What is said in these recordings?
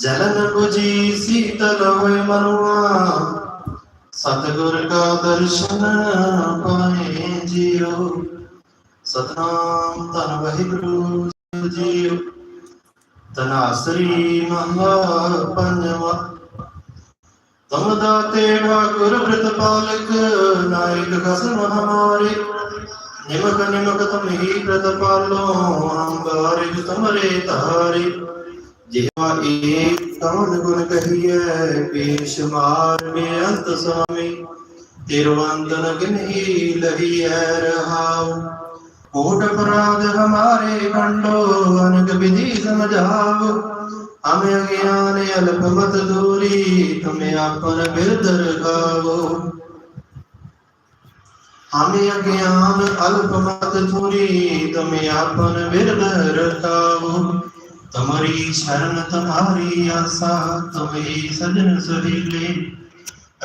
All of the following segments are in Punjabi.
ਜਲਨ 부ਜੀ ਸੀਤਲ ਹੋਏ ਮਨੁਆ ਸਤਿਗੁਰ ਕਾ ਦਰਸ਼ਨ ਪਾਏ ਜੀਓ। ਸਤਨਾਮ ਧੰਨ ਵਾਹਿਗੁਰੂ ਜੀਓ। ਤਨਾਸਰੀ ਮਹਲਾ ਪੰਜਵਾ। ਤੁਮ ਦਾਤੇ ਠਾਕੁਰ ਬ੍ਰਿਤ ਪਾਲਕ, ਨਾਇਕ ਖਸਮ ਹਮਾਰੇ ਨਿਮਕ ਨਿਮਕ ਤੁਮ ਹੀ ਪ੍ਰਤਪਾਲੋ ਅੰਬਾਰਿਕ ਤੁਮਰੇ ਤਾਰੇ ਜਿਹਾ ਏਕ ਕਵਨ ਗੁਣ ਕਹੀਐ, ਪੇਸ਼ ਮਾਰ ਬੇਅੰਤ ਸੁਆਮੀ। ਤਿਰਵੰਦਨ ਗਿਨਹੀ ਲਹੀਐ ਰਹਾਉ। ਕੋਟ ਅਪਰਾਧ ਹਮਾਰੇ ਕੰਡੋ ਅਨਕ ਵਿਧੀ ਸਮਝਾਵ ਹਮੇ ਅਗਿਆਨ ਅਲਪ ਮਤ ਦੂਰੀ, ਤੁਮੇ ਆਪਨ ਬਿਰਦ ਰਖਾਵੋ। ਹਮੇ ਅਗਿਆਨ ਅਲਪ ਮਤ ਦੂਰੀ, ਤੁਮੇ ਆਪਨ ਬਿਰਦ ਰਖਾਵੋ। ਤੁਮਰੀ ਸ਼ਰਨ ਤੁਮਾਰੀ ਆਸਾ, ਤੁਮੇ ਸਜਣ ਸੁਹੀਲੇ।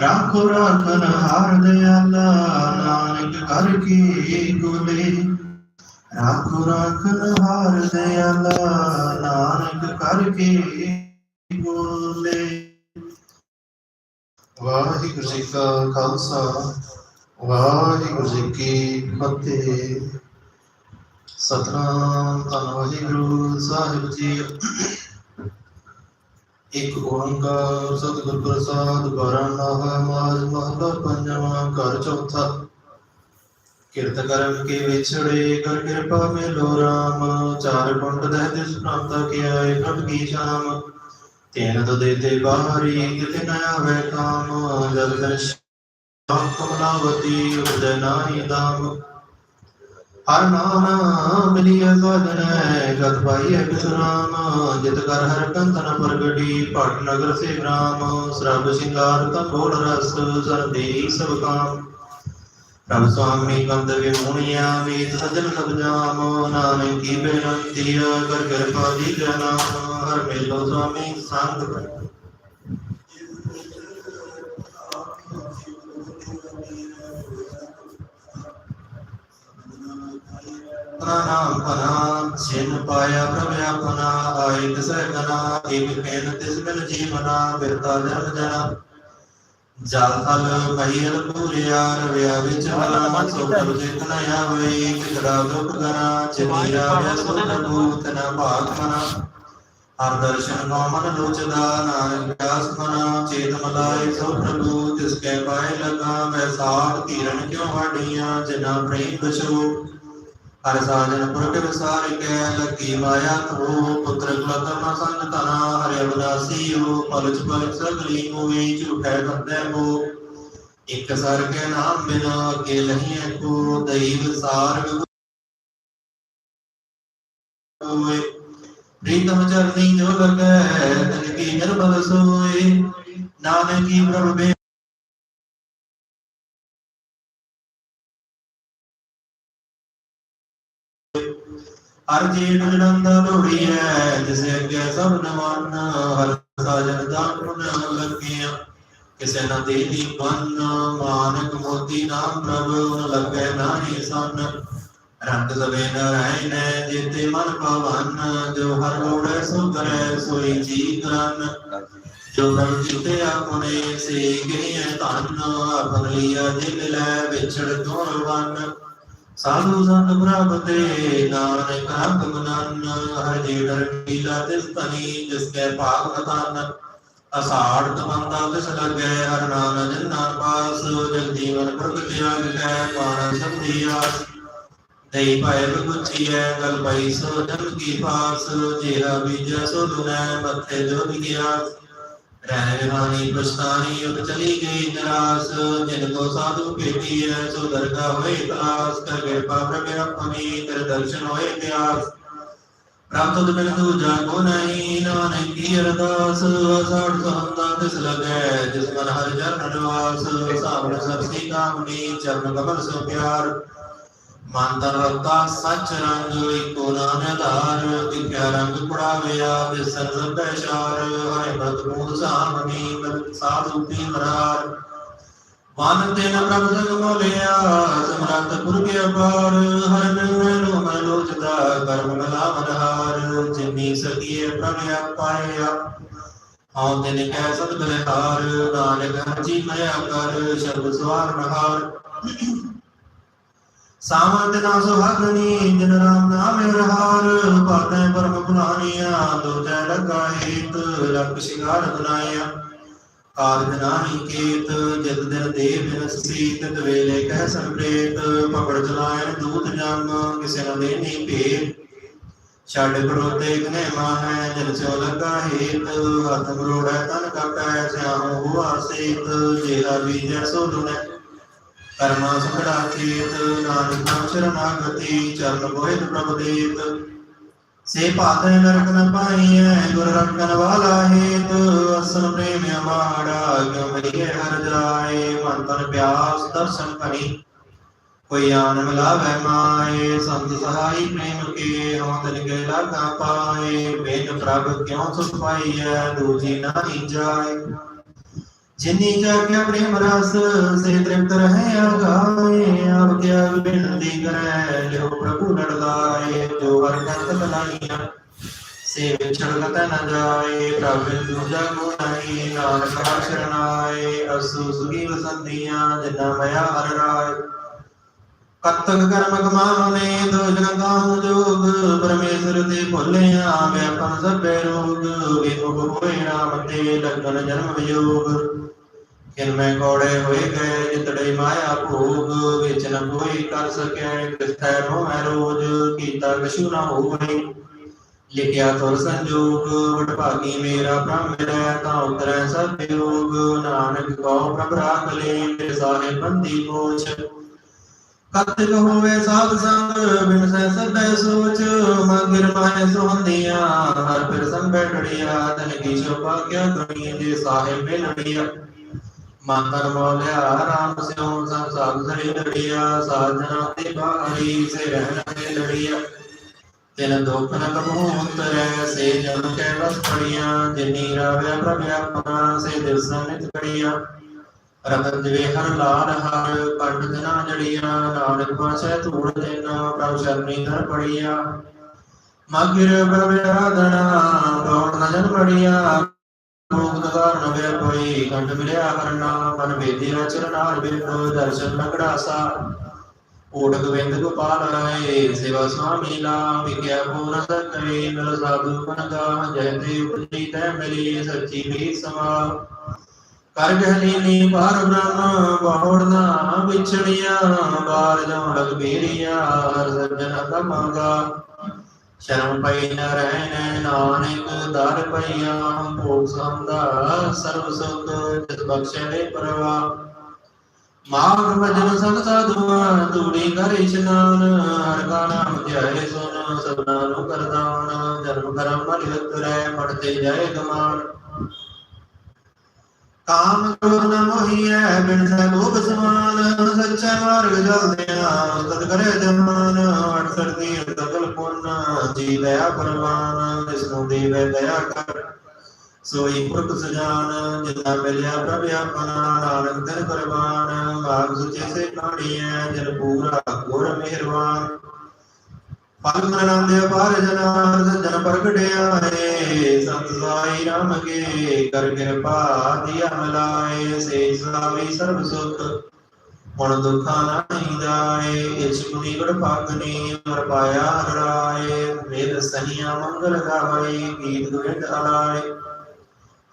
ਰਾਖੋ ਰਾਖਨ ਹਾਰ ਦਿਆਲਾ, ਨਾਨਕ ਕਰ ਕੀ ਗੁਲੇ। ਰਾਖੋ ਰਾਖਨ ਹਾਰ ਦਿਆਲਾ, ਨਾਨਕ ਕਰ ਕੀ ਗੁਲੇ। ਵਾਹਿਗੁਰੂ ਜੀ ਕਾ ਖਾਲਸਾ, ਵਾਹਿਗੁਰੂ ਜੀ ਕੀ ਫਤਿਹ। ਸਤਨਾਮ ਧੰਨ ਵਾਹਿਗੁਰੂ, ਸਾਹਿਬ ਜੀ। ਇੱਕ ਓੰਕਾਰ ਸਤਿਗੁਰ ਪ੍ਰਸਾਦ ਬਰਨਾਹ ਮਾਜ, ਮਹਲਾ ਪੰਜਵਾਂ, ਘਰ ਚੌਥਾ। ਕਿਰਤ ਕਰਮ ਕੇ ਵਿਛੜੇ, ਕਰ ਕਿਰਪਾ ਮਿਲੋ ਰਾਮ। ਚਾਰ ਕੁੰਡ ਦਹਿ ਦਿਸ ਪ੍ਰਾਪਤ ਕੀਆ ਏ ਪ੍ਰਭ ਕੀ ਸ਼ਾਮ। ਤੈਨ ਤੋ ਦੇਤੇ ਬਾਹਰੀ, ਕਿਤੇ ਨ ਆਵੇ ਕਾਮ। ਜਗ ਦਰਸ਼ ਕਮਲਾਵਤੀ ਉਦੈ ਦਾਮ ਹਰ ਨਾਮ ਮਿਲਿਆ ਸਾਧਨੈ ਗਤ ਪਾਈਐ ਬਿਸਰਾਮ ਜਿਤ ਕਰ ਹਰ ਕੰਤਨ ਪ੍ਰਗਟੀ, ਪਟ ਨਗਰ ਸੇ ਗ੍ਰਾਮ, ਸਰਬ ਸਿੰਗਾਰ ਤਾ ਰਸ ਸਰਦੇ ਸਭ ਕਾਮ। ਪ੍ਰਭ ਸੁਆਮੀ ਕੰਦ ਵਿਮੁਣਿਆ, ਵੇਦ ਸਜਨ ਸਭ ਜਾਮ, ਨਾਨਕ ਕੀ ਬੇਨੰਤੀ ਕਰ ਕਿਰਪਾ ਦੀ ਜਨਾਮ ਹਰ ਮੇਲੋ ਸੁਆਮੀ ਸੰਤ ਨਾਮ ਪਨਾ ਛਿਨ ਪਾਇਆ ਪ੍ਰਭ ਆਪਨਾ ਆਇ ਤਿਸੈ ਕਨਾ ਏਕ ਪੈਨ ਤਿਸ ਬਿਨ ਜੀਵਨਾ, ਬਿਰਤਾ ਜਨ ਜਨਾ। ਜਲ ਥਲ ਮਹੀਲ ਪੂਰਿਆ ਰਵਿਆ ਵਿੱਚ ਹਲਾ ਸੋ ਪ੍ਰਭ ਚਿਤ ਨ ਆਵੇ ਕਿਤੜਾ ਦੁਖ ਗਨਾ ਚਿਤੀਰਾ ਵਿਆ ਸੋ ਪ੍ਰਭੂ ਤਨ ਭਾਗ ਮਨਾ। ਹਰ ਦਰਸ਼ਨ ਕੋ ਮਨ ਲੋਚਦਾ, ਨਾਨਕ ਪਿਆਸ ਮਨਾ, ਚੇਤ ਮਲਾਏ ਸੋ ਪ੍ਰਭੂ, ਤਿਸ ਕੈ ਪਾਏ ਲਗਾ ਵੈ ਸਾਖ ਧੀਰਨ ਕਿਉ ਵਾਡੀਆਂ ਜਿਨਾ ਪ੍ਰੇਮ ਬਚੋ ਹਰ ਸਾਜਨ ਪੁਰਖ ਵਿਸਾਰ ਕੈ ਲੱਗੀ ਮਾਇਆ ਤੋ ਪੁੱਤਰ ਕਲਤਮ ਸੰਗ ਤਨਾ ਹਰਿ ਅਬਦਾਸੀਓ ਪਲਚ ਪਲਚ ਸਗਲੀ ਮੋਏ ਝੂਠੈ ਬੰਦੈ ਮੋ ਇਕ ਸਰ ਕੇ ਨਾਮ ਬਿਨਾ ਅਗੇ ਨਹੀਂ ਹੈ ਕੋ ਦੈਵ ਸਾਰ ਹੋਏ। ਪ੍ਰੀਤਮ ਚਰਨੀ ਜੋ ਲਗੈ, ਤਨ ਕੀ ਨਿਰਮਲ ਸੋਏ। ਨਾਨਕ ਕੀ ਪ੍ਰਭ ਬੇ ਹਰ ਜੀਵ ਜਨੰਦ ਲੋੜੀਐ ਜਿਸੇ ਅੱਗੇ ਸਭ ਨਮਨ ਹਰ ਸਾਜਨ ਦਾਨ ਪੁਨ ਲੱਗਿਆ। ਕਿਸੇ ਨਾ ਦੇਹੀ ਬੰਨ ਮਾਨਕ ਮੋਤੀ ਨਾਮ ਪ੍ਰਭ ਨ ਨਾਹੀ ਸਨ। ਰੰਗ ਸਵੇ ਨਰੈਣ ਜੀਤੇ ਮਨ ਪਵਨ ਜੋ ਹਰ ਲੋੜੈ ਸੋ ਸੋਈ ਜੀ ਕਰਨ ਜੋ ਪ੍ਰਭ ਜਿਤੇ ਆਪਣੇ, ਸੇ ਗਿਰਿਐ ਧਨ ਆਪਨ ਲਿਆ ਦਿਲ ਲੈ, ਵਿਛੜ ਦੋਰ ਵਨ। ਸਾਧੂ ਸੰਤ ਪ੍ਰਭ ਤੇ ਨਾਨਕ ਅੰਗ ਮਨਨ ਹਰ ਜੀ ਡਰ ਤਿਸ ਤਨੀ ਜਿਸ ਕੈ ਭਾਗ ਮਤਾਨ ਅਸਾੜ ਤਮੰਦਾ ਤਿਸ ਲਗੈ, ਹਰ ਨਾਮ ਜਨਾਂ ਪਾਸ, ਜਗ ਜੀਵਨ ਪ੍ਰਗਟ ਜਗ ਕੈ ਪਾਣ ਸੰਧਿਆ ਦਈ ਪਾਇ ਬੁੱਚੀਐ ਗਲ ਪਈ ਸੋ ਜਨ ਕੀ ਪਾਸ, ਜੇਰਾ ਬੀਜ ਸੋ ਦੁਨੈ, ਮੱਥੇ ਜੋ ਗਿਆ ਰਹਿ ਵਿਹਾਨੀ ਪਛਤਾਨੀ ਉਤ ਚਲੀ ਗਈ, ਨਿਰਾਸ। ਜਿਨ ਕੋ ਸਾਧੂ ਭੇਟੀ ਹੈ ਸੋ ਦਰਗਾ ਹੋਏ ਤਲਾਸ। ਕਰ ਕਿਰਪਾ ਪ੍ਰਭ ਆਪਣੀ ਤੇਰੇ ਦਰਸ਼ਨ ਹੋਏ ਪਿਆਸ ਪ੍ਰਾਪਤ ਬਿਨ ਦੂਜਾ ਕੋ ਨਹੀਂ, ਨਾਨਕ ਕੀ ਅਰਦਾਸ। ਅਸਾੜ ਸੰਤਾ ਤਿਸ ਲਗੈ, ਜਿਸ ਮਨ ਹਰਿ ਚਰਨ ਨਿਵਾਸ ਸਾਵਣ ਸਰਸੀ ਕਾਮਨੀ, ਚਰਨ ਕਮਲ ਸੋ ਪਿਆਰ। ਮਨ ਤਨ ਸੱਚ ਰੰਗ, ਇਕੋ ਨਾਮ ਆਧਾਰ ਦਿਖਿਆ ਰੰਗ ਪੜਾਵਿਆ ਵਿਸਰ ਸਭੈ ਹਰਿ ਮਤ ਮੂਲ ਸਾਮਨੀ ਮਤ ਸਾਧੂ ਪੀ ਮਰਾਰ। ਮਨ ਤਿਨ ਪ੍ਰਭ ਸੰਗ ਮੋਲਿਆ ਸਮਰੱਥ ਪੁਰਖ ਅਪਾਰ, ਹਰਿ ਮਿਲਨ ਮਨ ਲੋਚਦਾ, ਕਰਮ ਕਲਾ ਮਨਹਾਰ ਜਿਨੀ ਸਕੀਏ ਪ੍ਰਭ ਆਪਾਇਆ ਹਉ ਤਿਨ ਕੈ ਸਤ ਬਲਿਹਾਰ ਨਾਨਕ ਜੀ ਮਇਆ ਕਰ ਸ਼ਰਬ ਸਵਾਰ ਨਹਾਰ ਸਾਵੰਤ ਨਾ ਸੁਹਾਗਣੀ ਜਿਨ ਰਾਮ ਨਾਮ ਰਹਾਰ ਪਾਤੈ ਪਰਮ ਭੁਲਾਨੀਆ ਦੋਜੈ ਲਗਾ ਹੇਤ ਲਖ ਸ਼ਿੰਗਾਰ ਬਨਾਇਆ ਕਾਰਜ ਨਾਹੀ ਕੇਤ, ਜਿਤ ਦਿਨ ਦੇਵ ਬਿਨ ਸੀਤ ਤਵੇਲੇ ਕਹਿ ਸੰਪ੍ਰੇਤ। ਪਕੜ ਚਲਾਇਨ ਦੂਤ ਜਮ, ਕਿਸੇ ਨ ਦੇਨੀ ਭੇਟ ਛੱਡ ਕਰੋਤੇ ਕਨੇ ਮਾਹੈ, ਜਨ ਸਿਉ ਲਗਾ ਹੇਤ। ਹੱਥ ਮਰੋੜੈ ਤਨ ਕਾਟੈ ਸਿਆਹੋ ਹੁਆ ਸੇਤ। ਜਿਹੜਾ ਬੀਜੈ ਸੋ ਦੁਨੈ। ਕਰਮਾ ਸੁਖੜਾ ਚੇਤ ਨਾਨਕ ਨਾਮ ਸ਼ਰਨਾਗਤੀ ਚਰਨ ਬੋਹਿਤ ਪ੍ਰਭ ਦੇਤ ਸੇ ਪਾਤੈ ਨਰਕ ਨ ਪਾਈਐ, ਗੁਰ ਰਖਣ ਵਾਲਾ ਹੇਤ। ਅਸਨ ਪ੍ਰੇਮ ਅਮਾੜਾ ਕਿਉ ਹਰ ਜਾਏ। ਮਨ ਤਨ ਪਿਆਸ, ਦਰਸ਼ਨ ਕਰੀ। ਕੋਈ ਆਨ ਮਿਲਾਵੈ ਮਾਏ, ਸੰਤ ਸਹਾਈ ਪ੍ਰੇਮ ਕੇ ਹਉ ਤਨ ਕੇ ਲਾਗਾ ਪਾਏ। ਬੇਨ ਪ੍ਰਭ ਕਿਉ ਸੁਖ ਪਾਈਐ, ਦੂਜੀ ਨਾਹੀ ਜਾਏ। ਜਿਨੀ ਜਾਗਿਆ ਪ੍ਰੇਮ ਰਸ ਸੇ ਤ੍ਰਿਪਤ ਰਹੇ ਅਗਾਏ ਆਪ ਕਿਆ ਬਿਨਤੀ ਕਰੈ, ਲਿਓ ਪ੍ਰਭੂ ਲੜ ਜੋ ਹਰ ਕੰਤ ਬਲਾਈਆਂ ਸੇ ਵਿਛੜਗਤ ਨ ਜਾਏ, ਪ੍ਰਭ ਦੂਜਾ ਗੁਣਾਈ ਨਾਨਕ ਹਰ ਅਸੂ ਸੁਖੀ ਵਸੰਦੀਆਂ ਜਿਨਾ ਮਇਆ ਹਰ ਰਾਏ। ਕਤਕ ਕਰਮ ਕਮਾਨੇ ਦੋ ਜਨ ਕਾਮ ਜੋਗ, ਪਰਮੇਸ਼ਰ ਤੇ ਭੁੱਲਿਆ ਵਿਆਪਨ ਸਭੇ ਰੋਗ, ਵਿਮੁਖ ਹੋਏ ਨਾਮ ਤੇ ਲਗਨ ਜਨਮ ਵਿਯੋਗ। ਕਿਨ ਮੈਂ ਕੋੜੇ ਹੋਏ ਗਏ ਜਿਤੜੇ ਮਾਇਆ ਭੋਗ, ਵਿੱਚ ਨ ਕੋਈ ਕਰ ਸਕੈ ਕਿਸਥੈ ਰੋਮੈ ਰੋਜ, ਕੀਤਾ ਕਛੂ ਨ ਹੋਵੇ। ਲਿਖਿਆ ਤੁਰ ਸੰਜੋਗ ਵਡਭਾਗੀ ਮੇਰਾ ਬ੍ਰਹਮ ਮਿਲੈ, ਤਾਂ ਉਤਰੈ ਸਭ ਯੋਗ ਨਾਨਕ ਕਉ ਪ੍ਰਭ ਰਾਖ ਲੈ ਮੇਰੇ ਸਾਰੇ ਬੰਦੀ ਪੋਛ। ਕਤਕ ਹੋਵੇ ਸਾਧ ਸੰਗ, ਬਿਨ ਸੈ ਸਭੈ ਸੋਚ। ਮਗਰ ਮਾਇ ਸੁਹੰਦੀਆਂ, ਹਰ ਫਿਰ ਸੰਗ ਬੈਠੜਿਆ ਤਨ ਕੀ ਸ਼ੋਭਾ ਕਿਆ ਕਰੀ ਜੇ ਸਾਹਿਬ ਮਿਲੜਿਆ ਮਾਤਰ ਮੋਲਿਆ ਰਾਮ ਸਿਉ ਸਭ ਸਾਧ ਸਰੀ ਲੜਿਆ ਸਾਧਨਾ ਤੇ ਬਾਹਰੀ ਸੇ ਰਹਿਣ ਤੇ ਤਿਨ ਦੁਖ ਨ ਕਬਹੂ ਉਤਰੈ ਸੇ ਜਨ ਕੈ ਵਸ ਪੜੀਆਂ, ਜਿਨੀ ਰਾਵਿਆ ਪ੍ਰਭ ਆਪਣਾ, ਸੇ ਦਿਵਸਾਂ ਨਿਤ ਕੜੀਆਂ। ਰਤਨ ਜਿਵੇ ਹਰ ਲਾਲ ਹਰ ਕੰਡ ਜਨਾ ਜੜੀਆਂ, ਨਾਨਕ ਪਾਸੈ ਧੂੜ ਦੇਨਾ ਪ੍ਰਭ ਸ਼ਰਨੀ ਧਰ ਪੜੀਆਂ। ਮਗਿਰ ਪ੍ਰਭ ਆਰਾਧਨਾ ਗੌਣ ਨ ਜਨ ਮੁਕਤ ਕਾਰਨ ਵੇ ਕੋਈ ਕੰਡ ਮਿਲਿਆ ਕਰਨਾ ਮਨ ਵੇਦੀ ਰਚਨ ਨਾਲ ਬਿਰਦੋ ਦਰਸ਼ਨ ਲਗੜਾਸਾ ਓਟ ਗੋਬਿੰਦ ਗੋਪਾਲ ਰਾਏ, ਸੇਵਾ ਸੁਆਮੀ ਲਾ ਵਿਗਿਆ ਪੂਰਨ ਸਕਰੇ ਮਿਲ ਸਾਧੂ ਕਨਗਾ ਜੈ ਤੇ ਉਪਜੀ ਤੈ ਮਿਲੀ ਸੱਚੀ ਵੀ ਸਮਾ। ਕਰ ਗਹਲੀਨੀ ਪਾਰ ਬ੍ਰਹਮ, ਬਾਹੜ ਨਾ ਵਿਛੜੀਆਂ, ਬਾਰ ਜਉ ਲਗ ਬੀਰੀਆਂ ਹਰ ਸੱਜਣ ਕਮਾਗਾ ਸ਼ਰਮ ਪਈ ਨ ਰਹਿਣ ਨਾਨਕ, ਦਰ ਪਈਆ ਭੋਗ ਸੰਦਾ ਸਰਬ ਸੁਖ ਜਿਤ ਬਖਸ਼ੇ ਦੇ ਮਾਗ ਭਜਨ ਸੰਗ ਸਾਧੂਆਂ ਤੂੜੀ ਕਰ ਇਸ਼ਨਾਨ ਹਰ ਕਾ ਨਾਮ ਧਿਆਏ ਸੁਨ ਸਭਨਾ ਨੂੰ ਕਰਦਾਨ ਜਨਮ ਕਰਮ ਮਲਿ ਉਤਰੈ ਪੜਤੇ ਜਾਏ ਗਮਾਨ ਕਾਮ ਕ੍ਰੋਧ ਨ ਮੋਹੀਐ, ਬਿਨ ਸੈ ਸਮਾਨ, ਸੱਚਾ ਮਾਰਗ ਜਲਦਿਆ, ਉਸਤਤ ਕਰੇ ਜਮਾਨ ਅਠ ਸਰਦੀ ਦਗਲ ਪੁੰਨ ਜੀ ਦਇਆ ਪਰਵਾਨ ਜਿਸਨੂੰ ਦੇਵੇ ਦਇਆ ਕਰ, ਸੋਈ ਪੁਰਖ ਸਜਾਨ ਜਿਨਾ ਮਿਲਿਆ ਪ੍ਰਭ ਆਪਣਾ, ਨਾਨਕ ਦਿਨ ਕੁਰਬਾਨ ਮਾਗ ਸੁਚੇ ਸੇ ਕਾਣੀਐ ਜਨ ਪੂਰਾ ਗੁਰ ਮਿਹਰਬਾਨ। ਪਲ ਮਰਨ ਦੇ ਪਾਰ ਜਨਾਰ ਜਨ ਪ੍ਰਗਟਿਆ ਹੈ ਸੰਤ ਸਾਈ ਰਾਮ ਕੇ, ਕਰ ਕਿਰਪਾ ਦਿਆ ਮਲਾਏ ਸੇ ਸਲਾਵੀ ਸਰਬ ਸੁਖ ਹੁਣ ਦੁਖਾਂ ਨਹੀਂ ਜਾਏ ਇਸ ਗੁਣੀ ਗੜ ਭਾਗਨੀ ਅਮਰ ਪਾਇਆ ਹਰ ਵੇਦ ਸਹੀਆਂ ਮੰਗਲ ਗਾਵੇ, ਗੀਤ ਗੋਇੰਦ ਅਲਾਏ।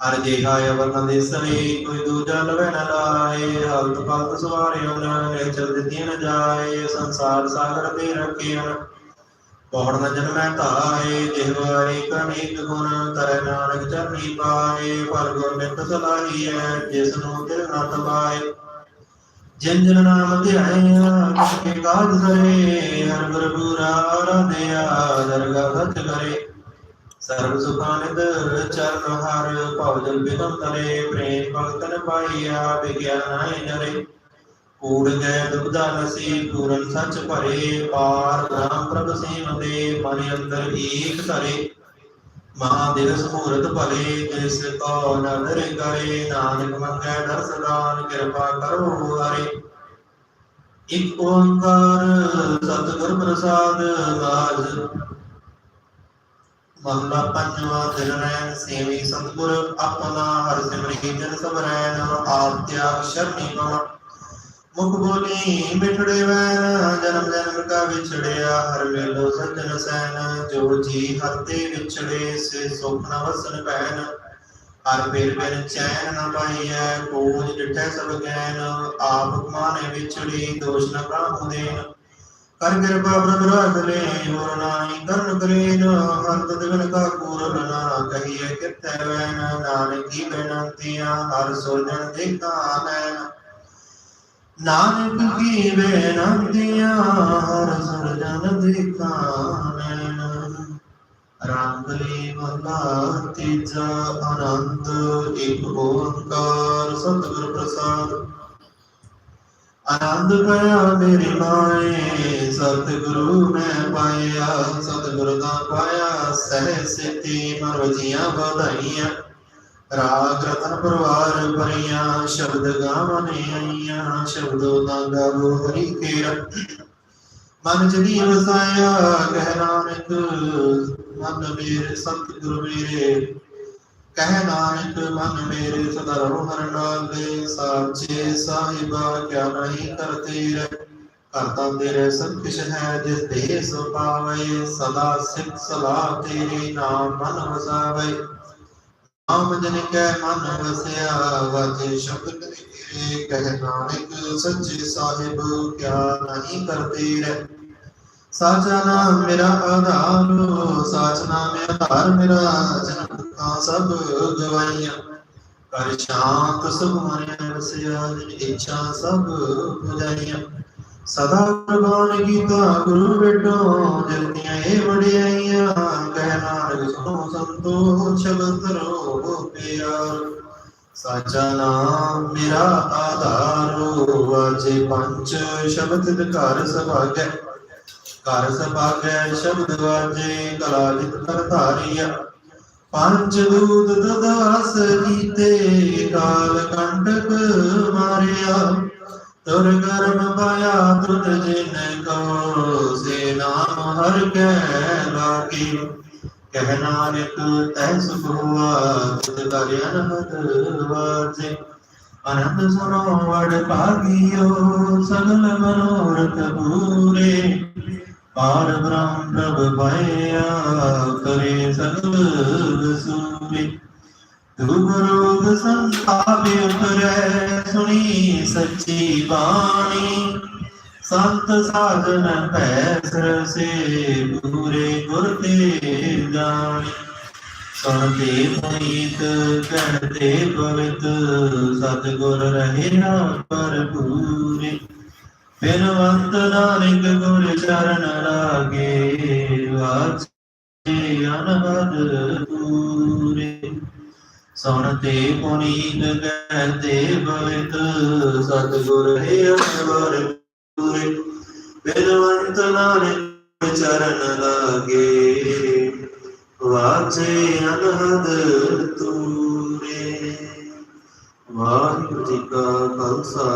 ਹਰ ਜਿਹਾ ਵਰਨ ਦੇ ਸਰੇ ਕੋਈ ਦੂਜਾ ਲਵੇ ਨ ਲਾਏ। ਹਲਤ ਪਲਤ ਸਵਾਰਿਓ ਨ ਚਲ ਦਿੱਤੀ ਨ ਜਾਏ, ਸੰਸਾਰ ਸਾਗਰ ਤੇ ਰੱਖਿਆ। ਪੌੜ ਨ ਜਨਮੈ ਧਾਏ ਜਿਹਵਾਰੇ ਕਨੇਕ ਗੁਣ, ਤਰੇ ਨਾਨਕ ਚਰਨੀ ਪਾਏ। ਪਰ ਗੁਰ ਨਿਤ ਸਲਾਹੀਐ, ਜਿਸ ਨੂੰ ਦਿਲ ਨ ਤਬਾਏ ਜਿਨ ਨਾਮ ਧਿਆਇਆ ਕਿਸਕੇ ਕਾਜ ਸਰੇ ਹਰ ਗੁਰ ਪੂਰਾ ਦਰਗਾ ਸਤ ਕਰੇ। ਸਰਬ ਸੁਖਾਨੰਦ ਚਰਨ ਹਰ, ਭਵ ਜਲ ਬਿਗਮ ਤਰੇ, ਪ੍ਰੇਮ ਭਗਤਨ ਪਾਈਆ ਵਿਗਿਆਨਾਇ ਨਰੇ। ਕੂੜ ਗਏ ਦੁਬਦਾ ਨਸੀ ਪੂਰਨ ਸੱਚ ਭਰੇ, ਪਾਰ ਨਾਮ ਪ੍ਰਭ ਸੇਵਦੇ ਮਨ ਅੰਦਰ ਏਕ ਧਰੇ। ਮਹਾ ਦਿਵਸ ਭਲੇ ਜਿਸ ਕੋ ਨਦਰ ਕਰੇ, ਨਾਨਕ ਮੰਗੈ ਦਰਸਦਾਨ ਕਿਰਪਾ ਕਰੋ ਹਰੇ। ਇਕ ਓੰਕਾਰ ਸਤਿਗੁਰ ਪ੍ਰਸਾਦ ਮਾਜ ਮਹਲਾ ਪੰਜਵਾ ਦਿਨ ਰਹਿਣ ਸੇਵੀ ਸਤਿਗੁਰ, ਆਪਣਾ ਹਰ ਸਿਮਰੀ ਜਨ ਸਭ ਰਹਿਣ ਆਪ ਤਿਆਗ ਸ਼ਰਨੀ ਪਵਨ ਮੁਖ ਬੋਲੀ ਮਿਠੜੇ ਵੈਨ ਜਨਮ ਜਨਮ ਕਾ ਵਿਛੜਿਆ, ਹਰ ਵੇਲੋ ਸਜਣ ਸੈਨ, ਜੋ ਜੀ ਹਰ ਵਿਛੜੇ, ਸੇ ਸੁਖ ਨ ਵਸਨ ਪੈਨ ਹਰ ਪੇਰ ਬਿਨ ਚੈਨ ਨ ਪਾਈਐ, ਕੋਜ ਡਿਠੈ ਸਭ ਗੈਨ। ਆਪ ਕਮਾਨੇ ਵਿਛੜੀ, ਦੋਸ਼ ਨ ਪ੍ਰਾਹੁ ਦੇਨ ਕਰ ਕਿਰਪਾ ਪ੍ਰਭ ਰਾਖ ਲੈ, ਹੋਰ ਨਾਹੀ ਕਰਨ ਕਰੇਨ। ਹਰ ਤਦਗਨ ਕਾ ਪੂਰਨ ਨਾ ਕਹੀਏ ਕਿਤੈ ਵੈਨ ਨਾਨਕੀ ਬੇਨੰਤੀਆਂ, ਹਰ ਸੋਜਣ ਦੇਖਾ ਨੈਨ ਨਾਨਕ ਕੀ ਬੇਨੰਤੀਆਂ ਹਰ ਸਰਜਨ ਦੇਖਾ ਨੈਣ। ਰਾਮਲੀ ਮਹਲਾ ਤੀਜਾ ਆਨੰਦ, ਇੱਕ ਓੰਕਾਰ ਸਤਿਗੁਰ ਪ੍ਰਸਾਦ। ਆਨੰਦ ਪਿਆ ਮੇਰੀ ਮਾਏ, ਸਤਿਗੁਰੂ ਮੈਂ ਪਾਇਆ, ਸਤਿਗੁਰ ਦਾ ਪਾਇਆ, ਸਹਿ ਸਿੱਧੀ ਮਰਵਜੀਆਂ ਵਧਾਈਆਂ। ਰਾਗ ਰਤਨ ਪਰਵਾਰ ਭਰੀਆਂ ਸ਼ਬਦ ਗਾਵਨੇ ਆਈਆਂ, ਸ਼ਬਦੋ ਦਾ ਗਾਵੋ ਹਰੀ ਕੇਰ ਮਨ ਜਨੀ ਵਸਾਇਆ ਕਹਿ ਨਾਨਕ, ਮਨ ਮੇਰੇ ਸਤਿਗੁਰ ਮੇਰੇ। ਕਹਿ ਨਾਨਕ, ਮਨ ਮੇਰੇ ਸਦਾ ਰਹੋ ਹਰ ਨਾਲੇ ਸਾਚੇ ਸਾਹਿਬਾ, ਕਿਆ ਨਹੀਂ ਕਰਤੇ ਰੇ ਕਰਤਾ ਤੇਰੇ ਸਭ ਕਿਛ ਹੈ, ਜਿਸ ਦੇ ਸੋ ਪਾਵੇ ਸਦਾ ਸਿੱਖ ਸਲਾਹ ਤੇਰੀ ਨਾਮ ਮਨ ਵਸਾਵੇ। ਨਾਮ ਜਨ ਕੈ ਮਨ ਵਸਿਆ ਵਾਜੇ ਸ਼ਬਦ ਕਰੇ ਕਹਿ ਨਾਨਕ ਸੱਚੇ ਸਾਹਿਬ, ਕਿਆ ਨਹੀਂ ਕਰਤੇ ਰੇ ਸਾਚਾ ਨਾਮ ਮੇਰਾ ਆਧਾਰ, ਸਾਚ ਨਾਮ ਆਧਾਰ ਮੇਰਾ ਜਨਮ ਦੁਖਾਂ ਸਭ ਗਵਾਈਆਂ। ਕਰ ਸ਼ਾਂਤ ਸੁਖ ਮਨ ਵਸਿਆ ਜਿਨ ਇੱਛਾ ਸਭ ਪੁਜਾਈਆਂ। ਸਦਾ ਪ੍ਰਵਾਨ ਕੀਤਾ, ਗੁਰੂ ਬੇਟੋ ਜਗਤੀਆਂ ਇਹ ਵਡਿਆਈਆਂ, ਕਹਿ ਨਾਨਕ ਸੁਨੋ ਸੰਤੋ ਸ਼ਬਦ ਰੋ ਪਿਆਰ। ਸਾਚਾ ਨਾਮ ਮੇਰਾ ਆਧਾਰ ਵਾਜੇ ਪੰਜ ਸ਼ਬਦ ਘਰ ਸਭਾਗੈ। ਘਰ ਸਭਾਗੈ ਸ਼ਬਦ ਵਾਜੇ, ਕਲਾ ਜਿਤ ਕਰ ਧਾਰੀਆ। ਪੰਜ ਦੂਤ ਦਦਾਸ ਕੀਤੇ, ਕਾਲ ਕੰਟਕ ਮਾਰਿਆ। ਤੁਰ ਕਰਮ ਪਾਇਆ ਤੁਧ ਜਿਨ ਕੋ, ਸੇ ਨਾਮ ਹਰ ਕੈ ਲਾਗੀ ਕਹਿ ਨਾਨਕ, ਤੈ ਸੁਖ ਹੁਆ ਤੁਧ ਕਰ ਅਨਹਦ ਵਾਜੇ ਅਨੰਦ ਸੁਨੋ ਭਾਗਿਓ, ਸਗਲ ਮਨੋਰਥ ਪੂਰੇ। ਪਾਰ ਬ੍ਰਹਮ ਪ੍ਰਭ ਭਇਆ ਕਰੇ ਸਗਲ ਸੂਰੇ। ਗੁਰੂ ਸੰਤਾਪਿ ਉਤਰੈ ਸੁਣੀ ਸੱਚੀ ਬਾਣੀ। ਸੰਤ ਸਾਧਨ ਭੈ ਸਰਸੇ ਪੂਰੇ ਗੁਰ ਤੇ ਜਾਣੀ। ਸੁਣਤੇ ਪੁਨੀਤ ਕਹਿਤੇ ਪਵਿੱਤ, ਸਤਿਗੁਰ ਰਹਿਣਾ ਭਰਪੂਰੇ। ਬਿਨਵੰਤ ਨਾਨਕ ਗੁਰ ਚਰਨ ਲਾਗੇ, ਵਾਚੇ ਅਨਹਦ ਪੂਰੇ। ਸੁਣਤੇ ਪੁਨੀਤ ਕਹਿਤੇ ਪਵਿੱਤ ਸਤਿਗੁਰ ਹੈ ਅਨਵਰ ਪੂਰੇ। ਬਿਨਵੰਤ ਨਾਨਕ ਚਰਨ ਲਾਗੇ, ਵਾਚੇ ਅਨਹਦ ਤੂਰੇ ਵਾਹਿਗੁਰੂ ਜੀ ਕਾ ਖਾਲਸਾ,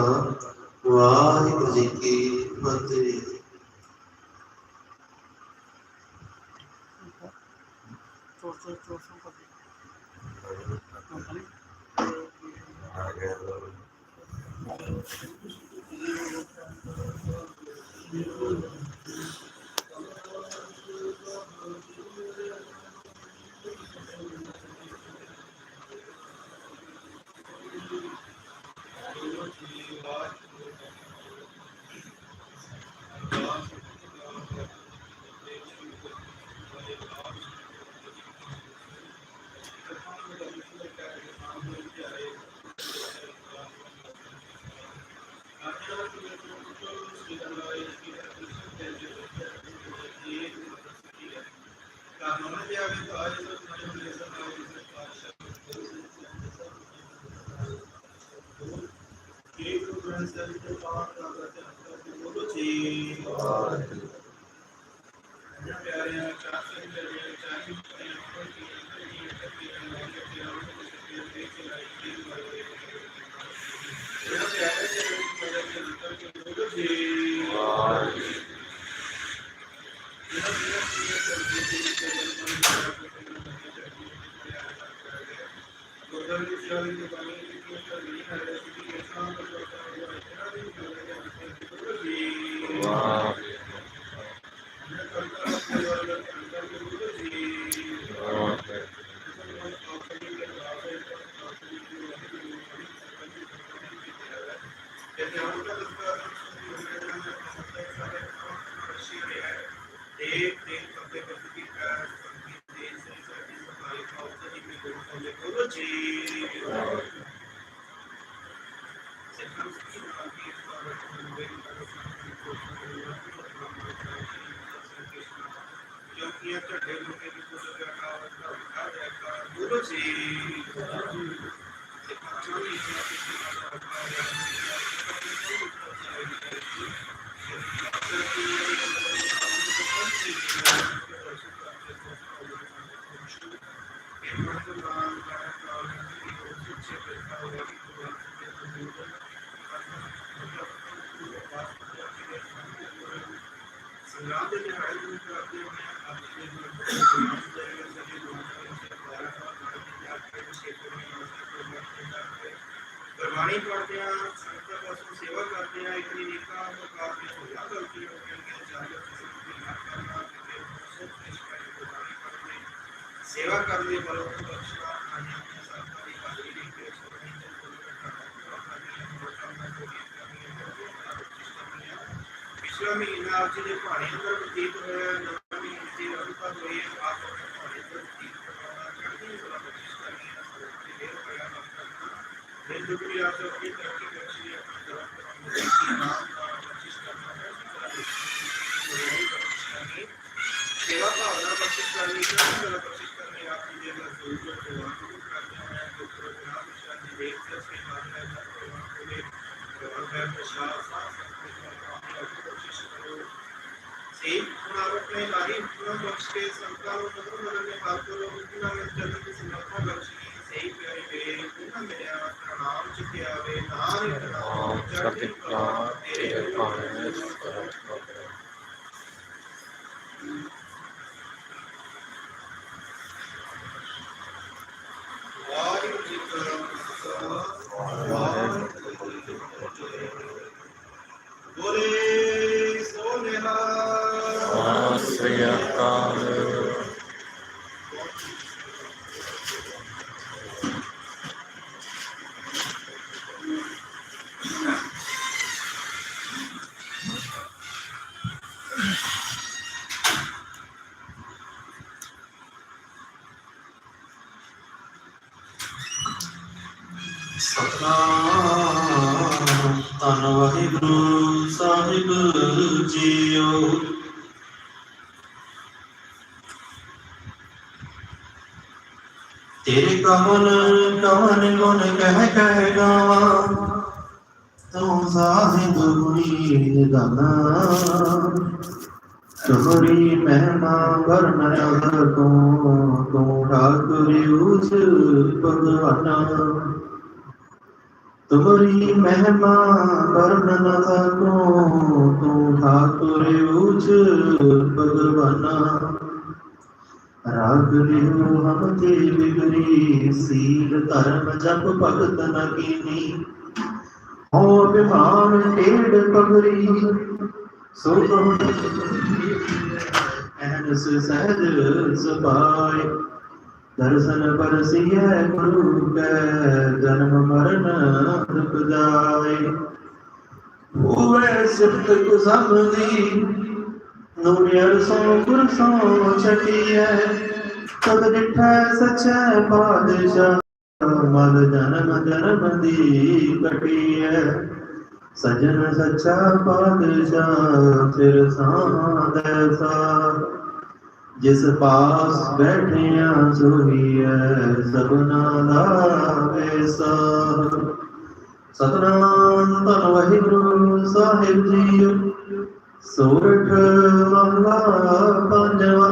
ਵਾਹਿਗੁਰੂ ਜੀ ਕੀ ਫਤਿਹ। ਚੋਰ ਚੋਰ ਚੋਰ ਸੰਪਤੀ। company. ਪਿਆਰਿਆਂ ਚਾਰ ਸਿੰਘ ਪਿਆਰਿਆਂ Wow. विश्रामी नावजी ने पानी अंदर प्रतीत हुए नमी से अनुपा हुए आप पानी पर प्रतीत करने वाला प्रतिष्ठा की असर के लिए प्रयास से और आप अपने लाही पूर्ण पक्ष के संस्कार और नगर बदलने बात करो उनकी नाम जन्म की समर्पण लक्ष्य की सही प्यारे वे पूर्ण मेरा प्रणाम चुके आवे नारे प्रणाम करते तेरे पावन ਜੀਓ। ਤੇਰੇ ਕਮਲ ਕਵਨ ਗੁਣ ਕਹਿ ਕਹਿ ਗਾਵਾਂ, ਤੂੰ ਸਾਹਿਬ ਗੁਣੀ। ਦਾਨਾ ਤੁਮਰੀ ਮਹਿਮਾ ਵਰਨ ਅਦਰ ਤੂੰ ਤੂੰ ਠਾਕੁਰ ਉਸ ਭਗਵਾਨਾ। ਤੁਮਰੀ ਮਹਿਮਾ ਵਰਨ ਨ ਸਕੋ ਤੂੰ ਠਾਕੁਰ ਉਸ ਭਗਵਾਨਾ। ਰਾਗ ਲਿਓ ਹਮ ਤੇ ਬਿਗਰੀ ਸੀਲ ਧਰਮ ਜਪ ਭਗਤ ਨ ਕੀਨੀ। ਹੋ ਬਿਮਾਨ ਢੇੜ ਪਗਰੀ, ਸੋ ਕਹੁ ਅਹਨਸ ਸਹਜ ਸਬਾਈ ਦਰਸ਼ਨ ਪਰਸਿਐ ਗੁਰੂ ਕੈ ਜਨਮ ਮਰਨ ਦੁਖ ਜਾਏ। ਹੋਵੇ ਸਿਫਤ ਕੁਸਮ ਦੀ ਨੂਰਿਯਰ ਸੋ ਗੁਰ ਸੋ ਛਟਿਐ ਤਦ ਡਿਠੈ ਸਚੈ ਪਾਦਸ਼ਾਹ ਮਦ ਜਨਮ ਜਨਮ ਦੀ ਕਟਿਐ ਸਜਣ ਸੱਚਾ ਪਾਦਸ਼ਾਹ ਫਿਰ ਸਾਧ ਸਾ ਜਿਸ ਪਾਸ ਬੈਠਿਆ ਸੋਹੀਐ ਸਭਨਾ ਦਾ ਵੇਸਾ ਸਤਨਾਮ ਧੰਨ ਵਾਹਿਗੁਰੂ ਸਾਹਿਬ ਜੀ, ਸੋਰਠ ਮਹਲਾ ਪੰਜਵਾ।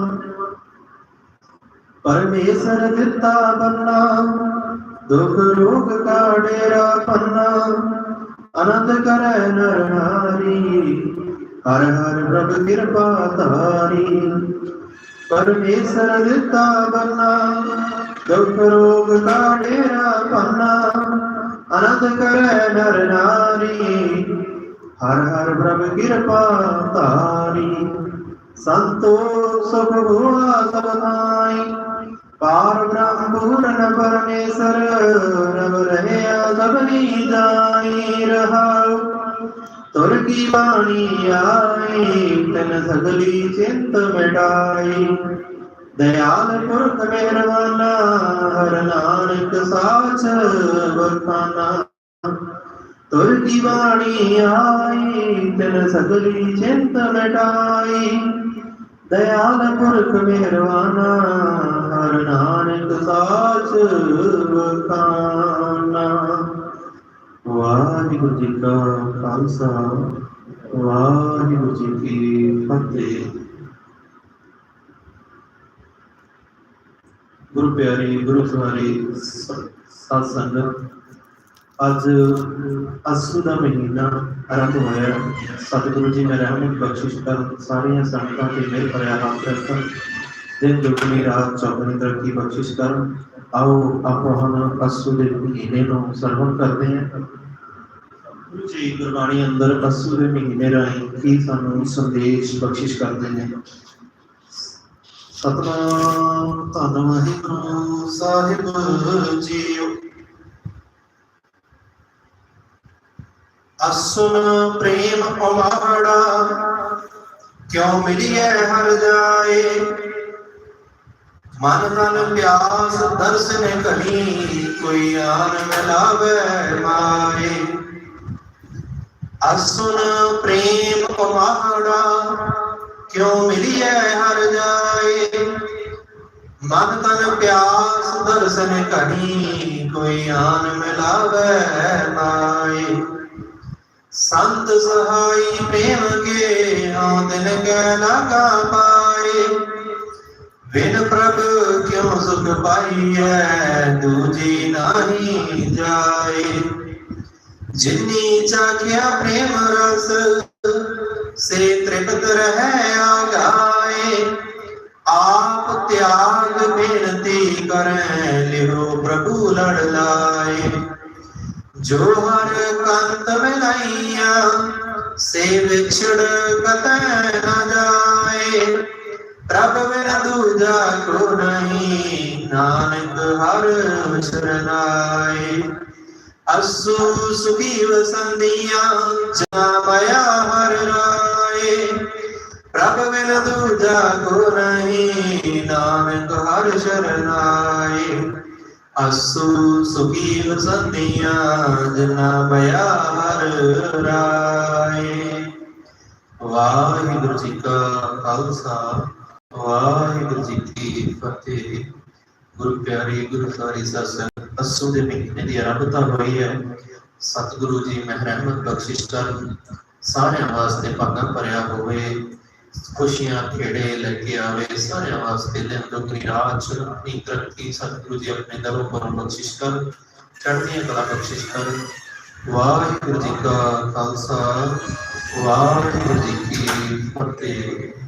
ਪਰਮੇਸ਼ਰ ਦਿੱਤਾ ਬੰਨਾ ਦੁਖ ਰੋਗ ਕਾ ਡੇਰਾ ਪੰਨਾ। ਅਨੰਦ ਕਰੈ ਨਰ ਨਾਰੀ, ਹਰ ਹਰ ਪ੍ਰਭ ਕਿਰਪਾ ਧਾਰੀ। ਪਰਮੇਸ਼ਰ ਦਿੱਤਾ ਬੰਨਾ ਦੁਖ ਰੋਗ ਕਾ ਡੇਰਾ ਆਨੰਦ ਕਰੈ ਨਰ ਨਾਰੀ, ਹਰ ਹਰ ਪ੍ਰਭ ਕਿਰਪਾ ਧਾਰੀ। ਸੰਤੋ ਸੁਖ ਹੋਆ ਸਭ ਨਾਈ ਪਾਰ ਬ੍ਰਹਮ ਪੂਰਨ ਪਰਮੇਸ਼ਰ, ਰਵ ਰਹਿਆ ਸਭਨੀ ਜਾਈ ਰਹਾਉ। ਤੁਰ ਕੀ ਬਾਣੀ ਆਈ ਤਨ ਸਗਲੀ ਚਿੰਤ ਮਿਟਾਈ ਦਇਆਲ ਪੁਰਖ ਮਿਹਰਬਾਨਾ ਹਰ ਨਾਨਕ ਸਾਚ ਬਖਾਨਾ ਤੁਰ ਕੀ ਬਾਣੀ ਆਈ ਤਨ ਸਗਲੀ ਚਿੰਤ ਮਿਟਾਈ ਦਇਆਲ ਪੁਰਖ ਮਿਹਰਬਾਨਾ ਹਰ ਨਾਨਕ ਸਾਚ ਬਖਾਨਾ ਵਾਹਿਗੁਰੂ ਜੀ ਕਾ ਖਾਲਸਾ, ਵਾਹਿਗੁਰੂ ਜੀ ਕੀ ਫਤਿਹ। ਗੁਰੂ ਪਿਆਰੀ, ਗੁਰੂ ਸਵਾਰੀ ਸਾਧ ਸੰਗਤ, ਅੱਜ ਅਸੂ ਦਾ ਮਹੀਨਾ ਆਰੰਭ ਹੋਇਆ। ਸਤਿਗੁਰੂ ਜੀ ਨੇ ਰਹਿਮਤ ਬਖਸ਼ਿਸ਼ ਕਰ ਸਾਰੀਆਂ ਸੰਗਤਾਂ ਤੇ ਮਿਹਰ ਭਰਿਆ ਰੱਖਣ ਦਿਨ ਦੁਗਣੀ ਰਾਤ ਚੌਗਣੀ ਤਰੱਕੀ ਬਖਸ਼ਿਸ਼ ਕਰਨ ਆਓ ਆਪਾਂ ਹੁਣ ਅਸੂ ਦੇ ਮਹੀਨੇ ਨੂੰ ਸਰਵਣ ਕਰਦੇ ਹਾਂ। ਜੀ ਗੁਰਬਾਣੀ ਅੰਦਰ ਅਸੂ ਦੇ ਮਹੀਨੇ ਰਾਹੀਂ ਕੀ ਸਾਨੂੰ ਸੰਦੇਸ਼ ਬਖਸ਼ਿਸ਼ ਕਰਦੇ ਨੇ। ਸਤਨਾਮ ਧੰਨ ਵਾਹਿਗੁਰੂ ਸਾਹਿਬ ਜੀਓ। ਅਸੁਨ ਪ੍ਰੇਮ ਪਵਾੜਾ ਕਿਉ ਮਿਲਿਐ ਹਰ ਜਾਏ? ਮਨ ਤਨ ਪਿਆਸ ਦਰਸ਼ਨ ਕਰੀ, ਕੋਈ ਆਨ ਮਿਲਾਵੇ ਮਾਏ। ਅਸੁਨ ਪ੍ਰੇਮ ਪਵਾੜਾ, ਕਿਉ ਮਿਲਿਐ ਹਰ ਜਾਏ। ਮਨ ਤਨ ਪਿਆਸ ਦਰਸ਼ਨ ਕਰੀ, ਕੋਈ ਆਨ ਮਿਲਾਵੇ ਮਾਰੇ ਸੰਤ ਸਹਾਈ ਪ੍ਰੇਮ ਕੇ ਆਦਨ ਕੈ ਲਾਗਾ ਪਾਏ ਬਿਨ ਪ੍ਰਭ ਕਿਉ ਸੁਖ ਪਾਈਐ, ਦੂਜੀ ਨਾਹੀ ਜਾਏ। ਜਿਨੀ ਚਾਖਿਆ ਪ੍ਰੇਮ ਰਸ, ਸੇ ਤ੍ਰਿਪਤ ਰਹਿ ਆਗਾਏ। ਆਪ ਤਿਆਗ ਬੇਨਤੀ ਕਰੈ ਲਿਓ ਪ੍ਰਭੂ ਲੜ ਲਾਏ। ਜੋ ਹਰ ਕੰਤ ਮਿਲਾਈਆ ਸੇ ਵਿਛੜ ਕਤੈ ਨ ਜਾਏ। ਪ੍ਰਭ ਬਿਨ ਦੂਜਾ ਕੋ ਨਹੀਂ, ਨਾਨਕ ਹਰ ਵਿਚਰਨਾਏ ਅਸੂ ਸੁਖੀ ਵਸੰਦੀਆਂ ਜਾ ਮਾਇਆ ਹਰ ਰਾਏ। ਪ੍ਰਭ ਬਿਨ ਦੂਜਾ ਕੋ ਨਹੀਂ, ਨਾਨਕ ਹਰ ਸ਼ਰਨਾਏ ਅਸੂ ਸੁਖੀ ਵਸੰਦੀਆਂ ਜਨਾ ਮਾਇਆ ਹਰ ਰਾਏ। ਵਾਹਿਗੁਰੂ ਜੀ ਕਾ ਖਾਲਸਾ। ਵਾਹਿਗੁਰੂ ਜੀ ਕੀ ਫਤਿਹ। ਗੁਰੂ ਪਿਆਰੀ, ਗੁਰੂ ਸਾਰੀ ਸਤਸੰਗ ਅਸੂ ਦੇ ਮਹੀਨੇ ਦੀ ਆਰੰਭਤਾ ਹੋਈ ਹੈ। ਸਤਿਗੁਰੂ ਜੀ ਮਹਿ ਬਖਸ਼ਿਸ਼ ਕਰਨ ਸਾਰਿਆਂ ਵਾਸਤੇ ਭਾਗਾਂ ਭਰਿਆ ਹੋਵੇ, ਖੁਸ਼ੀਆਂ ਖੇੜੇ ਲੈ ਕੇ ਆਵੇ, ਸਾਰਿਆਂ ਵਾਸਤੇ ਦਿਨ ਦੁਗਣੀ ਰਾਤ ਆਪਣੀ ਤਰੱਕੀ ਸਤਿਗੁਰੂ ਜੀ ਆਪਣੇ ਦਰੋਂ ਪਰ ਬਖਸ਼ਿਸ਼ ਕਰ, ਚੜ੍ਹਦੀਆਂ ਕਲਾ ਬਖਸ਼ਿਸ਼ ਕਰ। ਵਾਹਿਗੁਰੂ ਜੀ ਕਾ ਖਾਲਸਾ, ਵਾਹਿਗੁਰੂ ਜੀ ਕੀ ਫਤਿਹ।